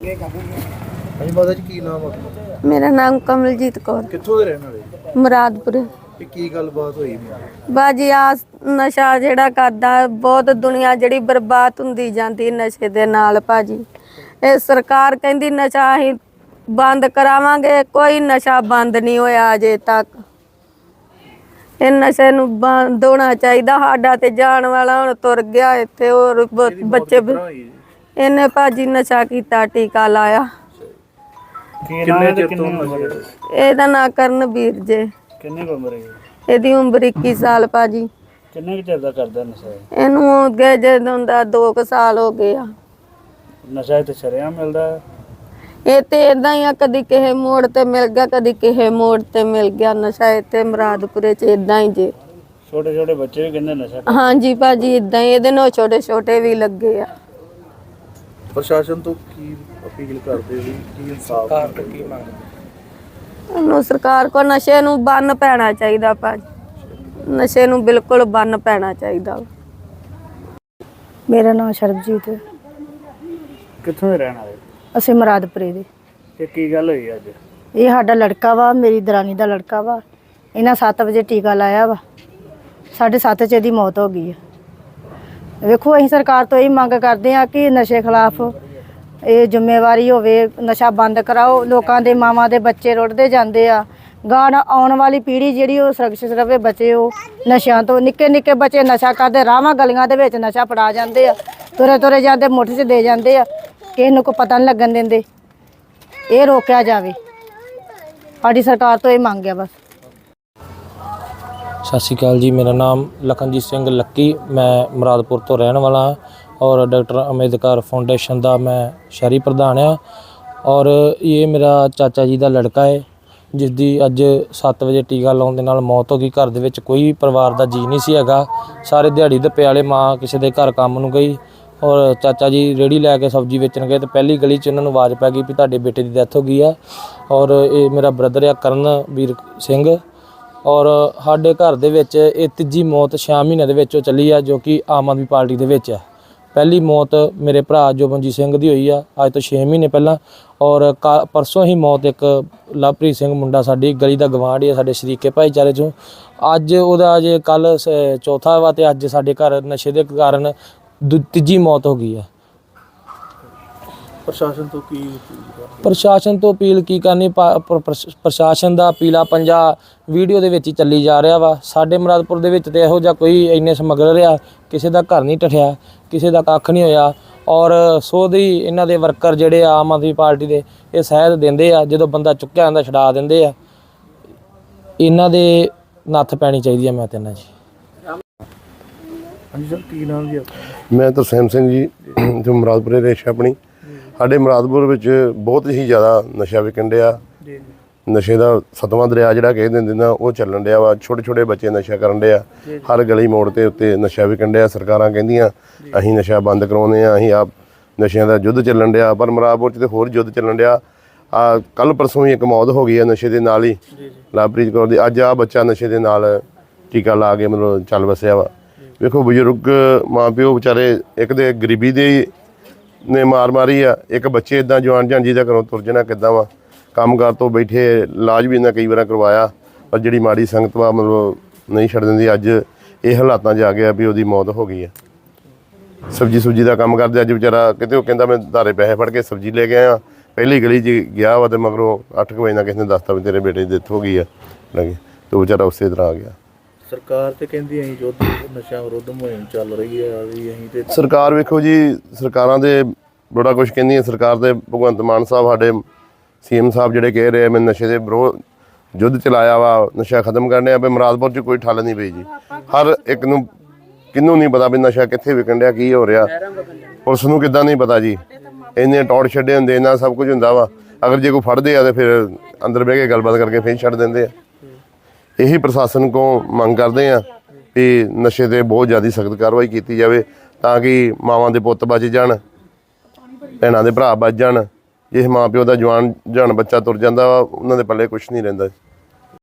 ਹਾਂਜੀ ਮਾਤਾ ਜੀ ਕੀ ਨਾਮ ਆ ਆਪਣਾ? ਮੇਰਾ ਨਾਮ ਕਮਲਜੀਤ ਕੌਰ। ਕਿੱਥੋਂ ਦੇ ਰਹਿਣ ਵਾਲੇ? ਮੁਰਾਦਪੁਰ। ਇਹ ਕੀ ਗੱਲਬਾਤ ਹੋਈ? ਬਾਜੀ ਆ ਨਸ਼ਾ ਜਿਹੜਾ ਕਰਦਾ ਬਹੁਤ ਦੁਨੀਆ ਜਿਹੜੀ ਬਰਬਾਦ ਹੁੰਦੀ ਜਾਂਦੀ ਨਸ਼ੇ ਦੇ ਨਾਲ ਭਾਜੀ ਇਹ ਸਰਕਾਰ ਕਹਿੰਦੀ ਨਸ਼ਾ ਅਸੀਂ ਬੰਦ ਕਰਾਵਾਂਗੇ ਕੋਈ ਨਸ਼ਾ ਬੰਦ ਨਹੀਂ ਹੋਇਆ ਅਜੇ ਤੱਕ। ਇਹ ਨਸ਼ੇ ਨੂੰ ਬੰਦ ਹੋਣਾ ਚਾਹੀਦਾ ਸਾਡਾ ਤੇ ਜਾਣ ਵਾਲਾ ਹੁਣ ਤੁਰ ਗਿਆ ਇੱਥੇ ਹੋਰ ਬੱਚੇ ਇਹਨੇ ਭਾਜੀ ਨਸ਼ਾ ਕੀਤਾ ਟੀਕਾ ਲਾਇਆ। ਕਿੰਨੇ ਚਿਰ ਤੋਂ ਨਸ਼ੇ ਇਹਦਾ ਨਾਂ ਕਰਨਵੀਰ ਜੇ। ਕਿੰਨੀ ਕੁ ਉਮਰ ਹੈ ਇਹਦੀ? ਉਮਰ 21 ਸਾਲ ਭਾਜੀ। ਕਿੰਨੇ ਕੁ ਚਿਰ ਦਾ ਕਰਦਾ ਨਸ਼ਾ ਇਹ? ਇਹਨੂੰ ਹੋ ਗਏ ਜਦੋਂ ਦਾ 2 ਸਾਲ ਹੋ ਗਏ ਆ। ਨਸ਼ਾ ਤੇ ਸ਼ਰਿਆਂ ਮਿਲਦਾ ਹੈ। ਇਹ ਤੇ ਇਦਾਂ ਹੀ ਆ ਕਦੀ ਕਿਸੇ ਮੋੜ ਤੇ ਮਿਲ ਗਿਆ ਕਦੀ ਕਿਸੇ ਮੋੜ ਤੇ ਮਿਲ ਗਿਆ। ਨਸ਼ਾ ਇੱਥੇ ਮੁਰਾਦਪੁਰੇ ਚ ਇਦਾਂ ਹੀ ਜੇ। ਛੋਟੇ ਛੋਟੇ ਬੱਚੇ ਵੀ ਕਹਿੰਦੇ ਨਸ਼ਾ ਹਾਂਜੀ ਭਾਜੀ ਇਦਾਂ ਹੀ ਇਹਦੇ ਨਾਲ ਛੋਟੇ ਛੋਟੇ ਵੀ ਲੱਗੇ ਆ। ਪ੍ਰਸ਼ਾਸਨ ਤੋਂ ਕੀ ਅਪੀਲ ਕਰਦੇ ਹੋ ਕੀ ਇਨਸਾਫ ਸਰਕਾਰ ਕੀ ਇਹਨੂੰ ਸਰਕਾਰ ਕੋ ਨਸ਼ੇ ਨੂੰ ਬੰਨ ਪੈਣਾ ਚਾਹੀਦਾ ਭਾਜੀ ਨਸ਼ੇ ਨੂੰ ਬਿਲਕੁਲ ਬੰਨ ਪੈਣਾ ਚਾਹੀਦਾ। ਵਾ। ਮੇਰਾ ਨਾਮ ਸਰਬਜੀਤ ਹੈ। ਕਿੱਥੋਂ ਦੇ ਰਹਿਣ ਵਾਲੇ? ਅਸੀਂ ਮਰਾਦਪੁਰੇ ਦੇ। ਤੇ ਕੀ ਗੱਲ ਹੋਈ ਅੱਜ? ਇਹ ਸਾਡਾ ਲੜਕਾ ਵਾ ਮੇਰੀ ਦਰਾਨੀ ਦਾ ਲੜਕਾ ਵਾ। ਇਹਨਾਂ 7 ਵਜੇ ਟੀਕਾ ਲਾਇਆ ਵਾ। ਸਾਢੇ ਸੱਤ 'ਚ ਇਹਦੀ ਮੌਤ ਹੋ ਗਈ ਹੈ ਵੇਖੋ, ਅਸੀਂ ਸਰਕਾਰ ਤੋਂ ਇਹ ਮੰਗ ਕਰਦੇ ਆ ਕਿ ਨਸ਼ੇ ਖਿਲਾਫ ਇਹ ਜ਼ਿੰਮੇਵਾਰੀ ਹੋਵੇ, ਨਸ਼ਾ ਬੰਦ ਕਰਾਓ, ਲੋਕਾਂ ਦੇ ਮਾਵਾਂ ਦੇ ਬੱਚੇ ਰੁੜਦੇ ਜਾਂਦੇ ਆ। ਗਾਣ ਆਉਣ ਵਾਲੀ ਪੀੜ੍ਹੀ ਜਿਹੜੀ ਉਹ ਸੁਰੱਖਿਅਤ ਰਵੇ, ਬੱਚੇ ਉਹ ਨਸ਼ਿਆਂ ਤੋਂ। ਨਿੱਕੇ ਨਿੱਕੇ ਬੱਚੇ ਨਸ਼ਾ ਕਰਦੇ, ਰਾਵਾਂ ਗਲੀਆਂ ਦੇ ਵਿੱਚ ਨਸ਼ਾ ਫੜਾ ਜਾਂਦੇ ਆ। ਤੁਰੇ ਤੁਰੇ ਜਾਂਦੇ, ਮੁੱਠ 'ਚ ਦੇ ਜਾਂਦੇ ਆ। ਕਿਸੇ ਨੂੰ ਕੋਈ ਪਤਾ ਨਹੀਂ ਲੱਗਣ ਦਿੰਦੇ। ਇਹ ਰੋਕਿਆ ਜਾਵੇ। ਸਾਡੀ ਸਰਕਾਰ ਤੋਂ ਇਹ ਮੰਗ ਹੈ ਬਸ। ਸਤਿ ਸ਼੍ਰੀ ਅਕਾਲ ਜੀ, ਮੇਰਾ ਨਾਮ ਲਖਨਜੀਤ ਸਿੰਘ ਲੱਕੀ, ਮੈਂ ਮੁਰਾਦਪੁਰ ਤੋਂ ਰਹਿਣ ਵਾਲਾ ਹਾਂ ਔਰ ਡਾਕਟਰ ਅੰਬੇਦਕਰ ਫਾਊਂਡੇਸ਼ਨ ਦਾ ਮੈਂ ਸ਼ਹਿਰੀ ਪ੍ਰਧਾਨ ਹਾਂ ਔਰ ਇਹ ਮੇਰਾ ਚਾਚਾ ਜੀ ਦਾ ਲੜਕਾ ਹੈ ਜਿਸ ਦੀ ਅੱਜ 7 ਵਜੇ ਟੀਕਾ ਲਾਉਣ ਦੇ ਨਾਲ ਮੌਤ ਹੋ ਗਈ। ਘਰ ਦੇ ਵਿੱਚ ਕੋਈ ਪਰਿਵਾਰ ਦਾ ਜੀ ਨਹੀਂ ਸੀ ਹੈਗਾ। ਸਾਰੇ ਦਿਹਾੜੀ ਦੇ ਪਿਆਲੇ ਮਾਂ ਕਿਸੇ ਦੇ ਘਰ ਕੰਮ ਨੂੰ ਗਈ ਔਰ ਚਾਚਾ ਜੀ ਰੇੜੀ ਲੈ ਕੇ ਸਬਜ਼ੀ ਵੇਚਣ ਗਏ ਤੇ ਪਹਿਲੀ ਗਲੀ 'ਚ ਉਹਨਾਂ ਨੂੰ ਆਵਾਜ਼ ਪੈ ਗਈ ਵੀ ਤੁਹਾਡੇ ਬੇਟੇ ਦੀ ਡੈਥ ਹੋ ਗਈ ਆ। ਔਰ ਇਹ ਮੇਰਾ ਬ੍ਰਦਰ ਆ ਕਰਨ ਵੀਰ ਸਿੰਘ। ਔਰ ਸਾਡੇ ਘਰ ਦੇ ਵਿੱਚ ਇਹ ਤੀਜੀ ਮੌਤ 6 ਮਹੀਨੇ ਦੇ ਵਿੱਚੋਂ ਚੱਲੀ ਆ, ਜੋ ਕਿ ਆਮ ਆਦਮੀ ਪਾਰਟੀ ਦੇ ਵਿੱਚ ਹੈ ਪਹਿਲੀ ਮੌਤ ਮੇਰੇ ਭਰਾ ਜੋਬਨਜੀਤ ਸਿੰਘ ਦੀ ਹੋਈ ਆ, ਅੱਜ ਤੋਂ 6 ਮਹੀਨੇ ਪਹਿਲਾਂ। ਔਰ ਕਾ- ਪਰਸੋਂ ਹੀ ਮੌਤ ਇੱਕ ਲਵਪ੍ਰੀਤ ਸਿੰਘ ਮੁੰਡਾ ਸਾਡੀ ਗਲੀ ਦਾ ਗਵਾਂਢੀ ਆ, ਸਾਡੇ ਸ਼ਰੀਕੇ ਭਾਈਚਾਰੇ ਚੋਂ। ਅੱਜ ਉਹਦਾ ਜੇ ਕੱਲ ਚੌਥਾ ਵਾ ਤੇ ਅੱਜ ਸਾਡੇ ਘਰ ਨਸ਼ੇ ਦੇ ਕਾਰਨ ਦੂ- ਤੀਜੀ ਮੌਤ ਹੋ ਗਈ ਆ। ਪ੍ਰਸ਼ਾਸਨ ਤੋਂ ਕੀ ਅਪੀਲ? ਪ੍ਰਸ਼ਾਸਨ ਤੋਂ ਅਪੀਲ ਕੀ ਕਰਨੀ? ਪਾ- ਪ੍ਰ- ਪ੍ਰਸ਼- ਪ੍ਰਸ਼ਾਸਨ ਦਾ ਪੀਲਾ ਪੰਜਾ ਵੀਡੀਓ ਦੇ ਵਿੱਚ ਹੀ ਚੱਲੀ ਜਾ ਰਿਹਾ ਵਾ। ਸਾਡੇ ਮੁਰਾਦਪੁਰ ਦੇ ਵਿੱਚ ਤੇ ਇਹੋ ਜਿਹਾ ਕੋਈ ਇੰਨੇ ਸਮਗਲਰ ਆ ਕਿਸੇ ਦਾ ਘਰ ਨਹੀਂ ਟਠਿਆ ਕਿਸੇ ਦਾ ਕੱਖ ਨਹੀਂ ਹੋਇਆ। ਔਰ ਸੋਧੀ ਇਹਨਾਂ ਦੇ ਵਰਕਰ ਜਿਹੜੇ ਆ ਆਮ ਆਦਮੀ ਪਾਰਟੀ ਦੇ ਇਹ ਸਹਿਦ ਦਿੰਦੇ ਆ ਜਦੋਂ ਬੰਦਾ ਚੁੱਕਿਆ ਜਾਂਦਾ ਛਡਾ ਦਿੰਦੇ ਆ। ਇਹਨਾਂ ਦੇ ਨੱਥ ਪੈਣੀ ਚਾਹੀਦੀ ਆ ਮੈਂ ਤੇ ਇਹਨਾਂ ਜੀ ਹਾਂਜੀ ਸਰ ਕੀ ਨਾਮ ਜੀ ਆਪਣਾ? ਮੈਂ ਤਰਸੇਮ ਸਿੰਘ ਜੀ ਜੋ ਮੁਰਾਦਪੁਰੇ ਰੇਸ਼ ਆਪਣੀ। ਸਾਡੇ ਮੁਰਾਦਪੁਰ ਵਿੱਚ ਬਹੁਤ ਹੀ ਜ਼ਿਆਦਾ ਨਸ਼ਾ ਵਿਕਣ ਡਿਆ। ਜੀ। ਨਸ਼ੇ ਦਾ ਸਤਵਾਂ ਦਰਿਆ ਜਿਹੜਾ ਕਹਿ ਦਿੰਦੇ ਨਾ ਉਹ ਚੱਲਣ ਡਿਆ ਵਾ। ਛੋਟੇ ਛੋਟੇ ਬੱਚੇ ਨਸ਼ਾ ਕਰਨ ਡਿਆ। ਹਰ ਗਲੀ ਮੋੜ ਤੇ ਉੱਤੇ ਨਸ਼ਾ ਵਿਕਣ ਡਿਆ। ਸਰਕਾਰਾਂ ਕਹਿੰਦੀਆਂ ਅਸੀਂ ਨਸ਼ਾ ਬੰਦ ਕਰਾਉਂਦੇ ਆ ਅਸੀਂ ਆਪ ਨਸ਼ਿਆਂ ਦਾ ਯੁੱਧ ਚੱਲਣ ਡਿਆ। ਪਰ ਮੁਰਾਦਪੁਰ 'ਚ ਤੇ ਹੋਰ ਯੁੱਧ ਚੱਲਣ ਡਿਆ। ਆ ਕੱਲ ਪਰਸੋਂ ਹੀ ਇੱਕ ਮੌਤ ਹੋ ਗਈ ਆ ਨਸ਼ੇ ਦੇ ਨਾਲ ਹੀ। ਲਵਪ੍ਰੀਤ ਕੌਰ ਦੀ। ਅੱਜ ਆ ਬੱਚਾ ਨਸ਼ੇ ਦੇ ਨਾਲ ਟੀਕਾ ਲਾ ਕੇ ਮਤਲਬ ਚੱਲ ਵਸਿਆ ਵਾ। ਵੇਖੋ ਬਜ਼ੁਰਗ ਮਾਂ ਪਿਓ ਵਿਚਾਰੇ ਇੱਕ ਦੇ ਗਰੀਬੀ ਦੇ ਹੀ ਨੇ ਮਾਰ ਮਾਰੀ ਆ। ਇੱਕ ਬੱਚੇ ਇਦਾਂ ਜਵਾਨ ਜਾਂਜੀ ਦਾ ਘਰੋਂ ਤੁਰ ਜਾਣਾ ਕਿੱਦਾਂ ਵਾ? ਕੰਮਕਾਰ ਤੋਂ ਬੈਠੇ ਇਲਾਜ ਵੀ ਇਹਨਾਂ ਕਈ ਵਾਰਾਂ ਕਰਵਾਇਆ, ਪਰ ਜਿਹੜੀ ਮਾੜੀ ਸੰਗਤ ਵਾ ਮਤਲਬ ਨਹੀਂ ਛੱਡ ਦਿੰਦੀ। ਅੱਜ ਇਹ ਹਾਲਾਤਾਂ 'ਚ ਆ ਗਿਆ ਵੀ ਉਹਦੀ ਮੌਤ ਹੋ ਗਈ ਆ। ਸਬਜੀ ਸੁਬਜੀ ਦਾ ਕੰਮ ਕਰਦੇ। ਅੱਜ ਵਿਚਾਰਾ ਕਿਤੇ ਉਹ ਕਹਿੰਦਾ, ਮੈਂ ਧਾਰੇ ਪੈਸੇ ਫੜ ਕੇ ਸਬਜੀ ਲੈ ਕੇ ਆਇਆ। ਪਹਿਲੀ ਗਲੀ 'ਚ ਗਿਆ ਵਾ ਤੇ ਮਗਰੋਂ 8 ਵਜੇ ਨਾਲ ਕਿਸੇ ਨੇ ਦੱਸਤਾ ਵੀ ਤੇਰੇ ਬੇਟੇ ਦੀ ਡੈਥ ਹੋ ਗਈ ਆ। ਲੱਗੇ। ਤੇ ਉਹ ਵਿਚਾਰਾ ਉਸੇ ਤਰ੍ਹਾਂ ਆ ਗਿਆ। ਸਰਕਾਰ ਤੇ ਕਹਿੰਦੀ ਅਸੀਂ ਯੁੱਧ ਨਸ਼ਾ ਵਿਰੁੱਧ ਮੁਹਿੰਮ ਚੱਲ ਰਹੀ ਹੈ ਵੀ ਅਸੀਂ ਤੇ ਸਰਕਾਰ ਵੇਖੋ ਜੀ, ਸਰਕਾਰਾਂ ਦੇ ਬੜਾ ਕੁਝ ਹੈ ਸਰਕਾਰ ਦੇ ਭਗਵੰਤ ਮਾਨ ਸਾਹਿਬ ਸਾਡੇ ਸੀਐਮ ਸਾਹਿਬ ਜਿਹੜੇ ਕਹਿ ਰਹੇ ਆ, ਮੈਂ ਨਸ਼ੇ ਦੇ ਵਿਰੋਧ ਯੁੱਧ ਚਲਾਇਆ ਵਾ, ਨਸ਼ਾ ਖਤਮ ਕਰਨੇ ਆ ਵੀ ਮੁਰਾਦਪੁਰ 'ਚ ਕੋਈ ਠੱਲ ਨਹੀਂ ਪਈ ਜੀ। ਹਰ ਇੱਕ ਨੂੰ ਕਿੰਨੂੰ ਨਹੀਂ ਪਤਾ ਵੀ ਨਸ਼ਾ ਕਿੱਥੇ ਵਿਕਣ ਡਿਆ, ਕੀ ਹੋ ਰਿਹਾ। ਪੁਲਿਸ ਨੂੰ ਕਿੱਦਾਂ ਨਹੀਂ ਪਤਾ ਜੀ। ਇੰਨੇ ਟੌੜ ਛੱਡੇ ਹੁੰਦੇ ਇਹਨਾਂ ਸਭ ਕੁਝ ਹੁੰਦਾ ਵਾ। ਅਗਰ ਜੇ ਕੋਈ ਫੜਦੇ ਆ ਤੇ ਫਿਰ ਅੰਦਰ ਬਹਿ ਕੇ ਗੱਲਬਾਤ ਕਰਕੇ ਫਿਰ ਛੱਡ ਦਿੰਦੇ ਆ। ਇਹੀ ਪ੍ਰਸ਼ਾਸਨ ਕੋ ਮੰਗ ਕਰਦੇ ਆ ਵੀ ਨਸ਼ੇ ਤੇ ਬਹੁਤ ਜ਼ਿਆਦਾ ਸਖਤ ਕਾਰਵਾਈ ਕੀਤੀ ਜਾਵੇ ਤਾਂ ਕਿ ਮਾਵਾਂ ਦੇ ਪੁੱਤ ਬਚ ਜਾਣ, ਭੈਣਾਂ ਦੇ ਭਰਾ ਬਚ ਜਾਣ, ਜੇ ਮਾਂ ਪਿਓ ਦਾ ਜਵਾਨ ਜਾਨ ਬੱਚਾ ਤੁਰ ਜਾਂਦਾ ਵਾ, ਉਹਨਾਂ ਦੇ ਪੱਲੇ ਕੁਝ ਨਹੀਂ ਰਹਿੰਦਾ।